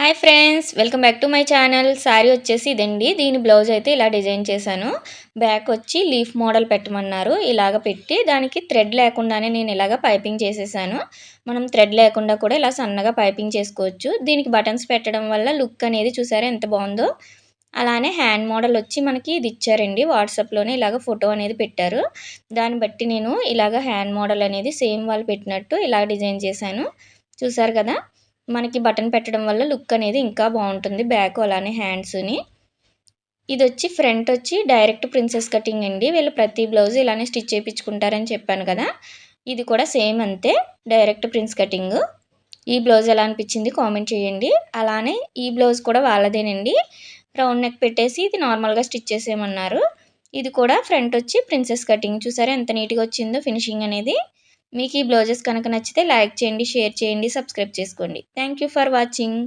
Hi friends welcome back to my channel. Sari వచ్చేసి ఇదండి. దీని బ్లౌజ్ అయితే ఇలా డిజైన్ చేశాను. బ్యాక్ వచ్చి లీఫ్ మోడల్ పెట్టమన్నారు. ఇలాగ పెట్టి దానికి థ్రెడ్ లేకుండానే నేను ఇలాగ పైపింగ్ చేసేసాను. మనం థ్రెడ్ లేకుండా కూడా ఇలా సన్నగా పైపింగ్ చేసుకోవచ్చు. దీనికి బటన్స్ పెట్టడం వల్ల లుక్ అనేది చూసారా ఎంత బాగుందో. అలానే హ్యాండ్ మోడల్ వచ్చి మనకి ఇది ఇచ్చారండి. వాట్సాప్లోనే ఇలాగ ఫోటో అనేది పెట్టారు. దాన్ని బట్టి నేను ఇలాగ హ్యాండ్ మోడల్ అనేది సేమ్ వాళ్ళు పెట్టినట్టు ఇలా డిజైన్ చేశాను. చూసారు కదా? మనకి బటన్ పెట్టడం వల్ల లుక్ అనేది ఇంకా బాగుంటుంది. బ్యాక్ అలానే హ్యాండ్స్ని. ఇది వచ్చి ఫ్రంట్ వచ్చి డైరెక్ట్ ప్రిన్సెస్ కటింగ్ అండి. వీళ్ళు ప్రతి బ్లౌజ్ ఇలానే స్టిచ్ చేయించుకుంటారని చెప్పాను కదా. ఇది కూడా సేమ్ అంతే. Direct prince cutting. ఈ బ్లౌజ్ ఎలా అనిపించింది కామెంట్ చేయండి. అలానే ఈ బ్లౌజ్ కూడా వాళ్ళదేనండి. రౌండ్ నెక్ పెట్టేసి ఇది నార్మల్గా స్టిచ్ చేసేయమన్నారు. ఇది కూడా ఫ్రంట్ వచ్చి ప్రిన్సెస్ కటింగ్. చూసారా ఎంత నీట్గా వచ్చిందో ఫినిషింగ్ అనేది. మీకు ఈ బ్లౌజెస్ కనుక నచ్చితే లైక్ చేయండి షేర్ చేయండి సబ్స్క్రైబ్ చేసుకోండి. Thank you for watching